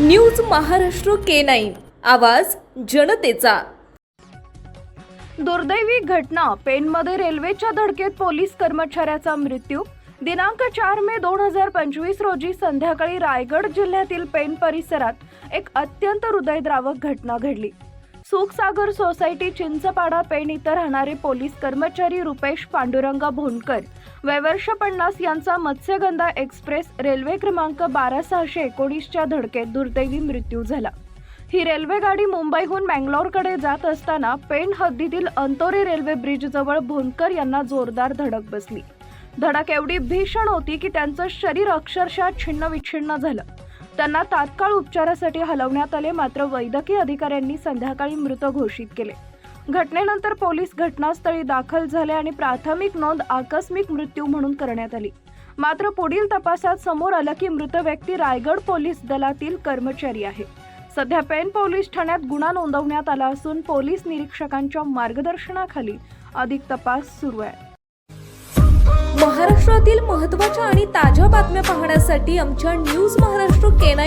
News Maharashtra K nine. आवाज जनतेचा. दुर्दैवी घटना. पेनमध्ये रेल्वेच्या धडकेत पोलीस कर्मचाऱ्याचा मृत्यू. दिनांक चार मे दोन हजार पंचवीस रोजी संध्याकाळी रायगड जिल्ह्यातील पेन परिसरात एक अत्यंत हृदयद्रावक घटना घडली. सुखसागर सोसायटी चिंचपाडा पेण इथं राहणारे पोलीस कर्मचारी रुपेश पांडुरंग भोंडकर वैवर्ष पन्नास यांचा मत्स्यगंधा एक्सप्रेस रेल्वे क्रमांक बारा सहाशे एकोणीसच्या धडकेत दुर्दैवी मृत्यू झाला. ही रेल्वे गाडी मुंबईहून बँगलोरकडे जात असताना पेण हद्दीतील अंतोरी रेल्वे ब्रिजजवळ भोनकर भोंडकर यांना जोरदार धडक बसली. धडक एवढी भीषण होती की त्यांचं शरीर अक्षरशः छिन्नविच्छिन्न झालं. त्यांना तात्काळ उपचारासाठी हलवण्यात आले मात्र वैद्यकीय अधिकाऱ्यांनी संध्याकाळी मृत घोषित केले. घटनेनंतर पोलीस घटनास्थळी दाखल झाले आणि प्राथमिक नोंद आकस्मिक मृत्यू म्हणून करण्यात आली. मात्र पुढील तपासात समोर आलं की मृत व्यक्ती रायगड पोलीस दलातील कर्मचारी आहे. सध्या पेन पोलीस ठाण्यात गुन्हा नोंदवण्यात आला असून पोलीस निरीक्षकांच्या मार्गदर्शनाखाली अधिक तपास सुरू आहे. महाराष्ट्रातील महत्त्वाच्या आणि ताज्या बातम्या पाहण्यासाठी आमच्या न्यूज महाराष्ट्र